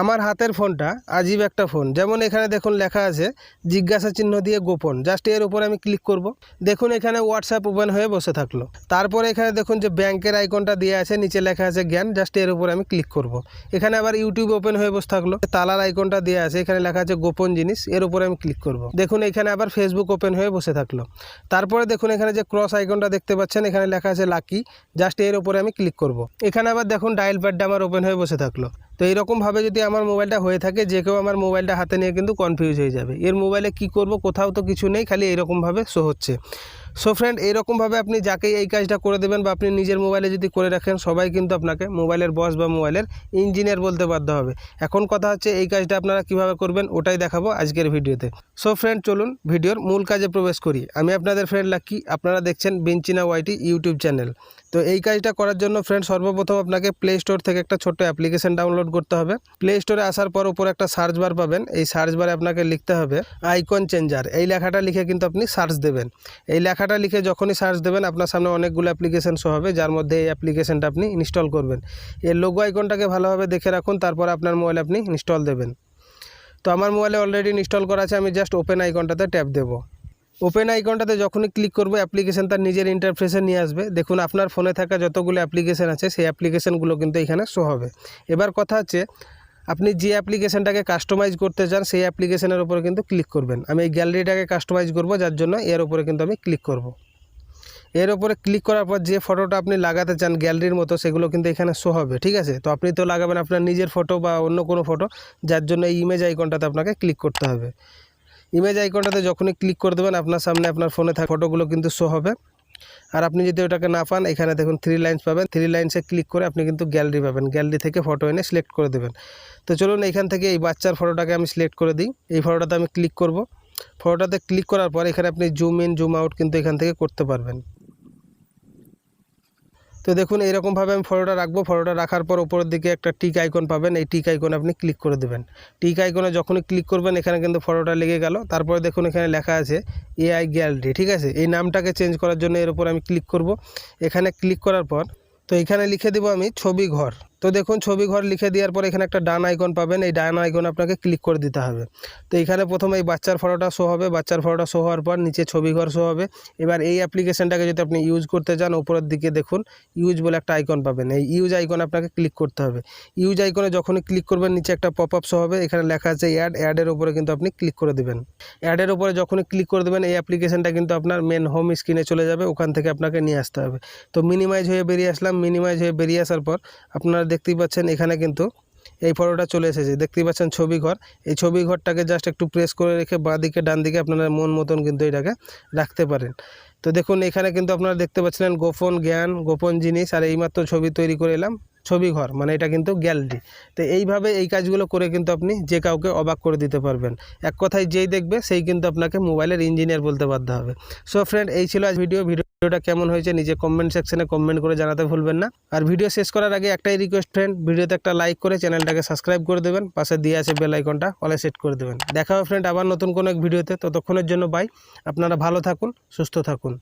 আমার হাতের ফোনটা আজীব একটা ফোন। যেমন এখানে দেখুন লেখা আছে, জিজ্ঞাসা চিহ্ন দিয়ে গোপন। জাস্ট এর উপর আমি ক্লিক করব। দেখুন এখানে হোয়াটসঅ্যাপ ওপেন হয়ে বসে থাকল। তারপরে এখানে দেখুন যে ব্যাংকের আইকনটা দিয়ে আছে, নিচে লেখা আছে জ্ঞান। জাস্ট এর উপর আমি ক্লিক করব। এখানে আবার ইউটিউব ওপেন হয়ে বসে থাকল। তালার আইকনটা দিয়ে আছে, এখানে লেখা আছে গোপন জিনিস। এর উপরে আমি ক্লিক করব। দেখুন এখানে আবার ফেসবুক ওপেন হয়ে বসে থাকল। তারপরে দেখুন এখানে যে ক্রস আইকনটা দেখতে পাচ্ছেন, এখানে লেখা আছে লাকি। জাস্ট এর উপরে আমি ক্লিক করব। এখানে আবার দেখুন ডায়াল প্যাডটা আমার ওপেন হয়ে বসে থাকল। তো এইরকমভাবে যদি আমার মোবাইলটা হয়ে থাকে, যে কেউ আমার মোবাইলটা হাতে নিয়ে কিন্তু কনফিউজ হয়ে যাবে। এর মোবাইলে কি করব, কোথাও তো কিছু নেই, খালি এরকমভাবে শো হচ্ছে। সো ফ্রেন্ড এইরকমভাবে আপনি যাকেই এই কাজটা করে দেবেন বা আপনি নিজের মোবাইলে যদি করে রাখেন, সবাই কিন্তু আপনাকে মোবাইলের বস বা মোবাইলের ইঞ্জিনিয়ার বলতে বাধ্য হবে। এখন কথা হচ্ছে এই কাজটা আপনারা কীভাবে করবেন, ওটাই দেখাবো আজকের ভিডিওতে। সো ফ্রেন্ড চলুন ভিডিওর মূল কাজে প্রবেশ করি। আমি আপনাদের ফ্রেন্ড লাকি আপনারা দেখছেন বেঞ্চিনা ওয়াইটি ইউটিউব চ্যানেল তো এই কাজটা করার জন্য ফ্রেন্ড সর্বপ্রথম আপনাকে প্লে স্টোর থেকে একটা ছোট্ট অ্যাপ্লিকেশন ডাউনলোড করতে হবে। প্লে স্টোরে আসার পর উপরে একটা সার্চ বার পাবেন। এই সার্চ বারে আপনাকে লিখতে হবে আইকন চেঞ্জার এই লেখাটা লিখে কিন্তু আপনি সার্চ দেবেন। এই লেখাটা লিখে যখনই সার্চ দেবেন, আপনার সামনে অনেকগুলো অ্যাপ্লিকেশন শো হবে, যার মধ্যে এই অ্যাপ্লিকেশনটা আপনি ইনস্টল করবেন। এর লোগো আইকনটাকে ভালোভাবে দেখে রাখুন, তারপর আপনার মোবাইল আপনি ইনস্টল দেবেন। তো আমার মোবাইলে অলরেডি ইনস্টল করা আছে, আমি জাস্ট ওপেন আইকনটাতে ট্যাপ দেবো। ওপেন আইকনটাতে যখনই ক্লিক করব অ্যাপ্লিকেশান তার নিজের ইন্টারফেসে নিয়ে আসবে। দেখুন, আপনার ফোনে থাকা যতগুলো অ্যাপ্লিকেশন আছে, সেই অ্যাপ্লিকেশনগুলো কিন্তু এখানে শো হবে। এবার কথা হচ্ছে আপনি যে অ্যাপ্লিকেশনটাকে কাস্টমাইজ করতে চান, সেই অ্যাপ্লিকেশনের উপরে কিন্তু ক্লিক করবেন। আমি এই গ্যালারিটাকে কাস্টমাইজ করব, যার জন্য এর উপরে কিন্তু আমি ক্লিক করব। এর উপরে ক্লিক করার পর যে ফটোটা আপনি লাগাতে চান গ্যালারির মতো, সেগুলো কিন্তু এখানে শো হবে, ঠিক আছে? তো আপনি তো লাগাবেন আপনার নিজের ফটো বা অন্য কোনো ফটো যার জন্য এই ইমেজ আইকনটাতে আপনাকে ক্লিক করতে হবে। ইমেজ আইকনটাতে যখনই ক্লিক করে দেবেন, আপনার সামনে আপনার ফোনে থাকা ফটোগুলো কিন্তু শো হবে। আর আপনি যদি ওটাকে না পান, এখানে দেখুন থ্রি লাইন্স পাবেন। থ্রি লাইন্সে ক্লিক করে আপনি কিন্তু গ্যালারি পাবেন। গ্যালারি থেকে ফটো এনে সিলেক্ট করে দেবেন। তো চলুন এখান থেকে এই বাচ্চার ফটোটাকে আমি সিলেক্ট করে দিই। এই ফটোটাতে আমি ক্লিক করব। ফটোটাতে ক্লিক করার পর এখানে আপনি জুম ইন জুম আউট কিন্তু এখান থেকে করতে পারবেন। তো দেখুন, এইরকমভাবে আমি ফটোটা রাখব। ফটোটা রাখার পর উপরের দিকে একটা টিক আইকন পাবেন। এই টিক আইকনে আপনি ক্লিক করে দেবেন। টিক আইকনে যখনই ক্লিক করবেন, এখানে কিন্তু ফটোটা লেগে গেল। তারপরে দেখুন, এখানে লেখা আছে এআই গ্যালারি ঠিক আছে? এই নামটাকে চেঞ্জ করার জন্য এর উপর আমি ক্লিক করব। এখানে ক্লিক করার পর, তো এখানে লিখে দেবো আমি ছবি ঘর। তো দেখুন, ছবি ঘর লিখে দেওয়ার পর এখানে একটা ডান আইকন পাবেন। এই ডান আইকন আপনাকে ক্লিক করে দিতে হবে। তো এখানে প্রথমে এই বাচ্চার ফটোটা শো হবে। বাচ্চার ফটোটা শো হওয়ার পর নিচে ছবি ঘর শো হবে। এবার এই অ্যাপ্লিকেশনটাকে যদি আপনি ইউজ করতে চান, উপরের দিকে দেখুন ইউজ বলে একটা আইকন পাবেন। এই ইউজ আইকন আপনাকে ক্লিক করতে হবে। ইউজ আইকনে যখনই ক্লিক করবেন, নিচে একটা পপ আপ শো হবে। এখানে লেখা আছে অ্যাড অ্যাডের উপরে কিন্তু আপনি ক্লিক করে দেবেন। অ্যাডের উপরে যখনই ক্লিক করে দেবেন, এই অ্যাপ্লিকেশনটা কিন্তু আপনার মেন হোম স্ক্রিনে চলে যাবে। ওখান থেকে আপনাকে নিয়ে আসতে হবে। তো মিনিমাইজ হয়ে বেরিয়ে আসলাম। মিনিমাইজ হয়ে বেরিয়ে আসার পর আপনারা দেখতেই পাচ্ছেন এখানে কিন্তু এই ফটোটা চলে এসেছে। দেখতেই পাচ্ছেন ছবি ঘর। এই ছবি ঘরটাকে জাস্ট একটু প্রেস করে রেখে বাঁ দিকে ডান দিকে আপনারা মন মতন কিন্তু এটাকে রাখতে পারেন। তো দেখুন, এখানে কিন্তু আপনারা দেখতে পাচ্ছিলেন গোপন জ্ঞান, গোপন জিনিস, আর এইমাত্র ছবি তৈরি করে এলাম ছবি ঘর মানে এটা কিন্তু গ্যালারি। তো এইভাবে এই কাজগুলো করে কিন্তু আপনি যে কাউকে অবাক করে দিতে পারবেন। এক কথায় যেই দেখবে, সেই কিন্তু আপনাকে মোবাইলের ইঞ্জিনিয়ার বলতে বাধ্য হবে। সো ফ্রেন্ড এই ছিল আজ ভিডিও ভিডিও ভিডিওটা কেমন হয়েছে নিজে কমেন্ট সেকশনে কমেন্ট করে জানাতে ভুলবেন না। আর ভিডিও শেষ করার আগে একটাই রিকোয়েস্ট ফ্রেন্ড ভিডিওতে একটা লাইক করে চ্যানেলটাকে সাবস্ক্রাইব করে দেবেন। পাশে দিয়ে আছে বেল আইকনটা অলে সেট করে দেবেন। দেখা হবে ফ্রেন্ড আবার নতুন কোনো এক ভিডিওতে ততক্ষণের জন্য বাই আপনারা ভালো থাকুন, সুস্থ থাকুন।